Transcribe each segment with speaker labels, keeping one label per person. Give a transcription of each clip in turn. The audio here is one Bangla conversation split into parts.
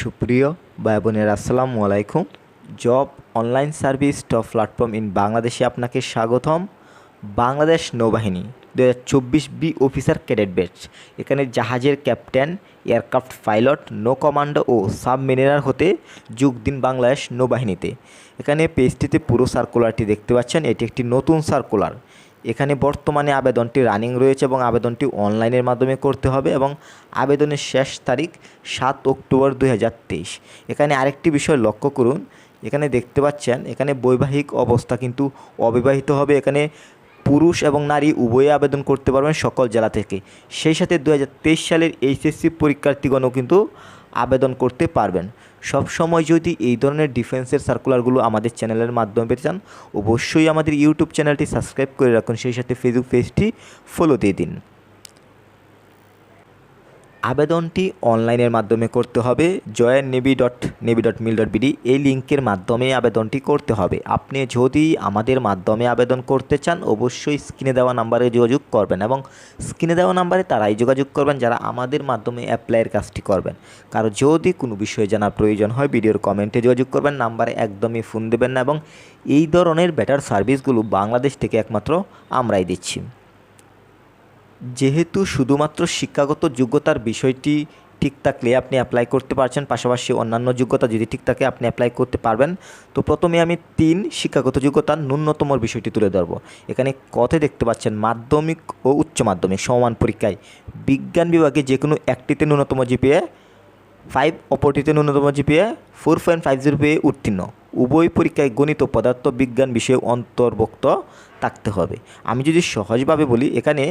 Speaker 1: সুপ্রিয় ভাই বোনেরা, আসসালামু আলাইকুম। Job online service top platform in বাংলাদেশে আপনাকে স্বাগতম। বাংলাদেশ নৌবাহিনী দু হাজার চব্বিশ বি অফিসার ক্যাডেট ব্যাচ, এখানে জাহাজের ক্যাপ্টেন, এয়ারক্রাফট পাইলট, নৌ কমান্ডো ও সাবমেরিনার হতে যোগ দিন বাংলাদেশ নৌবাহিনীতে। এখানে পেজটিতে পুরো সার্কুলারটি দেখতে পাচ্ছেন, এটি একটি নতুন সার্কুলার এখানে বর্তমানে আবেদনটি রানিং রয়েছে এবং আবেদনটি অনলাইনের মাধ্যমে করতে হবে এবং আবেদনের শেষ তারিখ সাত অক্টোবর দুই হাজার তেইশ। এখানে আরেকটি বিষয় লক্ষ্য করুন। এখানে দেখতে পাচ্ছেন, এখানে বৈবাহিক অবস্থা কিন্তু অবিবাহিত হবে। এখানে পুরুষ এবং নারী উভয়ে আবেদন করতে পারবেন সকল জেলা থেকে। সেই সাথে দুই হাজার তেইশ সালের এইচএসসি পরীক্ষার্থীগণও কিন্তু আবেদন করতে পারবেন। সব সময় যদি এই ধরনের ডিফেন্সের সার্কুলারগুলো আমাদের চ্যানেলের মাধ্যমে পেতে চান, অবশ্যই আমাদের ইউটিউব চ্যানেলটি সাবস্ক্রাইব করে রাখুন। সেই সাথে ফেসবুক পেজটি ফলো দিয়ে দিন। আবেদনটি অনলাইনের মাধ্যমে করতে হবে। Join navy dot navy dot mil dot BD এই লিঙ্কের মাধ্যমে আবেদনটি করতে হবে। আপনি যদি আমাদের মাধ্যমে আবেদন করতে চান, অবশ্যই স্ক্রিনে দেওয়া নাম্বারে যোগাযোগ করবেন এবং স্ক্রিনে দেওয়া নাম্বারে তারাই যোগাযোগ করবেন যারা আমাদের মাধ্যমে অ্যাপ্লাইয়ের কাজটি করবেন। কারও যদি কোনো বিষয়ে জানার প্রয়োজন হয়, ভিডিওর কমেন্টে যোগাযোগ করবেন, নাম্বারে একদমই ফোন দেবেন না এবং এই ধরনের বেটার সার্ভিসগুলো বাংলাদেশ থেকে একমাত্র আমরাই দিচ্ছি। যেহেতু শুধুমাত্র শিক্ষাগত যোগ্যতার বিষয়টি ঠিক থাকলে আপনি অ্যাপ্লাই করতে পারছেন, পাশাপাশি অন্যান্য যোগ্যতা যদি ঠিক থাকে, আপনি অ্যাপ্লাই করতে পারবেন। তো প্রথমে আমি তিন শিক্ষাগত যোগ্যতার ন্যূনতম বিষয়টি তুলে ধরবো। এখানে কথে দেখতে পাচ্ছেন, মাধ্যমিক ও উচ্চ মাধ্যমিক সমান পরীক্ষায়। বিজ্ঞান বিভাগে যে কোনো একটিতে ন্যূনতম জিপিএ ফাইভ অপরটিতে ন্যূনতম GPA four point five zero পেয়ে উত্তীর্ণ। উভয় পরীক্ষায় গণিত পদার্থ বিজ্ঞান বিষয়ে অন্তর্ভুক্ত থাকতে হবে। আমি যদি সহজভাবে বলি, এখানে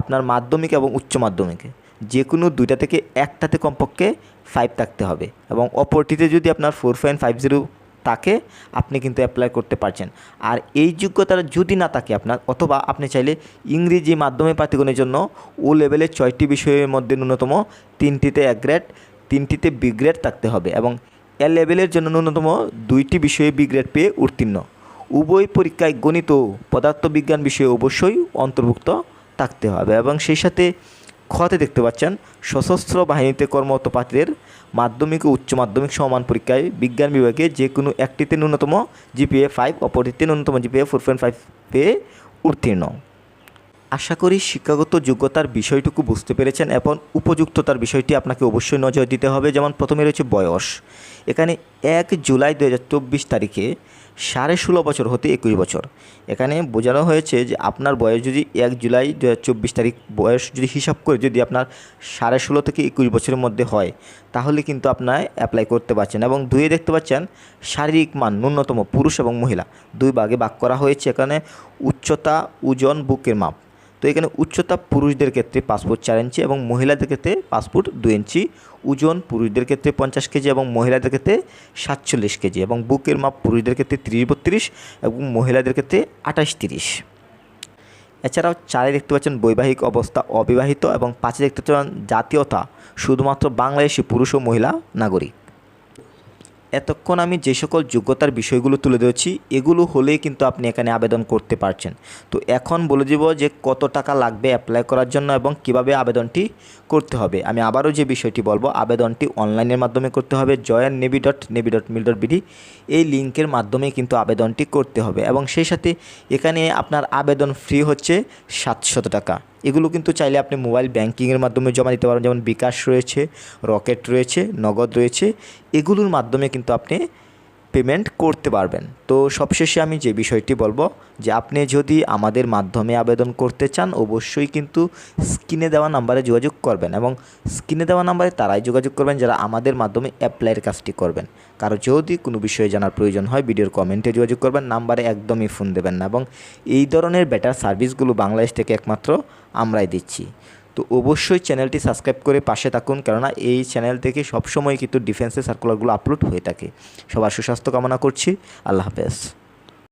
Speaker 1: আপনার মাধ্যমিক এবং উচ্চ মাধ্যমিকে যে কোনো দুইটা থেকে একটাতে কমপক্ষে ফাইভ থাকতে হবে এবং অপরটিতে যদি আপনার ফোর পয়েন্ট ফাইভ জিরো থাকে, আপনি কিন্তু অ্যাপ্লাই করতে পারছেন। আর এই যোগ্যতা যদি না থাকে আপনার, অথবা আপনি চাইলে ইংরেজি মাধ্যমে প্রার্থীগণের জন্য ও লেভেলের ছয়টি বিষয়ের মধ্যে ন্যূনতম তিনটিতে এক গ্রেড তিনটিতে বি গ্রেড থাকতে হবে এবং এ লেভেলের জন্য ন্যূনতম দুইটি বিষয়ে বি গ্রেড পেয়ে উত্তীর্ণ। উভয় পরীক্ষায় গণিত ও পদার্থবিজ্ঞান বিষয়ে অবশ্যই অন্তর্ভুক্ত থাকতে হবে এবং সেই সাথে খতে দেখতে পাচ্ছেন, সশস্ত্র বাহিনীতে কর্মরত প্রার্থীদের মাধ্যমিক ও উচ্চ মাধ্যমিক সমান পরীক্ষায় বিজ্ঞান বিভাগে যে কোনো একটিতে ন্যূনতম জিপিএ ফাইভ অপরটিতে ন্যূনতম জিপিএ ফোর পয়েন্ট ফাইভ পেয়ে উত্তীর্ণ। আশা করি শিক্ষাগত যোগ্যতার বিষয়টুকু বুঝতে পেরেছেন এবং উপযুক্ততার বিষয়টি আপনাকে অবশ্যই নজর দিতে হবে। যেমন প্রথমে রয়েছে বয়স। এখানে এক জুলাই দু হাজার চব্বিশ তারিখে সাড়ে ষোলো বছর হতে একুশ বছর। এখানে বোঝানো হয়েছে যে আপনার বয়স যদি এক জুলাই দু হাজার চব্বিশ তারিখ বয়স যদি হিসাব করে যদি আপনার সাড়ে ষোলো থেকে একুশ বছরের মধ্যে হয়, তাহলে কিন্তু আপনার অ্যাপ্লাই করতে পারছেন এবং দুয়ে দেখতে পাচ্ছেন শারীরিক মান ন্যূনতম পুরুষ এবং মহিলা। দুই ভাগে ভাগ করা হয়েছে। এখানে উচ্চতা, ওজন, বুকের মাপ। তো এখানে উচ্চতা পুরুষদের ক্ষেত্রে পাসপোর্ট চার ইঞ্চি এবং মহিলাদের ক্ষেত্রে পাসপোর্ট দু ইঞ্চি। ওজন পুরুষদের ক্ষেত্রে পঞ্চাশ কেজি এবং মহিলাদের ক্ষেত্রে সাতচল্লিশ কেজি এবং বুকের মাপ পুরুষদের ক্ষেত্রে তিরিশ বত্রিশ এবং মহিলাদের ক্ষেত্রে আঠাশ তিরিশ। এছাড়াও চারে দেখতে পাচ্ছেন বৈবাহিক অবস্থা অবিবাহিত এবং পাঁচে দেখতে পাচ্ছেন জাতীয়তা, শুধুমাত্র বাংলাদেশি পুরুষ ও মহিলা নাগরিক। এতক্ষণ আমি যে সকল যোগ্যতার বিষয়গুলো তুলে ধরেছি, এগুলো হলেই কিন্তু আপনি এখানে আবেদন করতে পারছেন। তো এখন বলে দিব যে কত টাকা লাগবে অ্যাপ্লাই করার জন্য এবং কীভাবে আবেদনটি করতে হবে। আমি আবারও যে বিষয়টি বলব, আবেদনটি অনলাইনের মাধ্যমে করতে হবে join navy dot navy dot mil dot BD এই লিঙ্কের মাধ্যমে কিন্তু আবেদনটি করতে হবে। এবং সেই সাথে এখানে আপনার আবেদন ফ্রি হচ্ছে সাতশত টাকা। এগুলো কিন্তু চাইলে আপনি মোবাইল ব্যাংকিংয়ের মাধ্যমে জমা দিতে পারেন। যেমন বিকাশ রয়েছে, রকেট রয়েছে, নগদ রয়েছে। এগুলোর মাধ্যমে কিন্তু আপনি পেমেন্ট করতে পারবেন। তো সবশেষে আমি যে বিষয়টি বলব যে আপনি যদি আমাদের মাধ্যমে আবেদন করতে চান, অবশ্যই কিন্তু স্ক্রিনে দেওয়া নাম্বারে যোগাযোগ করবেন এবং স্ক্রিনে দেওয়া নাম্বারে তারাই যোগাযোগ করবেন যারা আমাদের মাধ্যমে অ্যাপ্লাইয়ের কাজটি করবেন। কারও যদি কোনো বিষয়ে জানার প্রয়োজন হয়, ভিডিওর কমেন্টে যোগাযোগ করবেন, নাম্বারে একদমই ফোন দেবেন না এবং এই ধরনের বেটার সার্ভিসগুলো বাংলাদেশ থেকে একমাত্র আমরাই দিচ্ছি। তো অবশ্যই চ্যানেলটি সাবস্ক্রাইব করে পাশে থাকুন, কেননা এই চ্যানেল থেকে সবসময় কিন্তু ডিফেন্সের সার্কুলারগুলো আপলোড হয়ে থাকে। সবার সুস্বাস্থ্য কামনা করছি। আল্লাহ হাফেজ।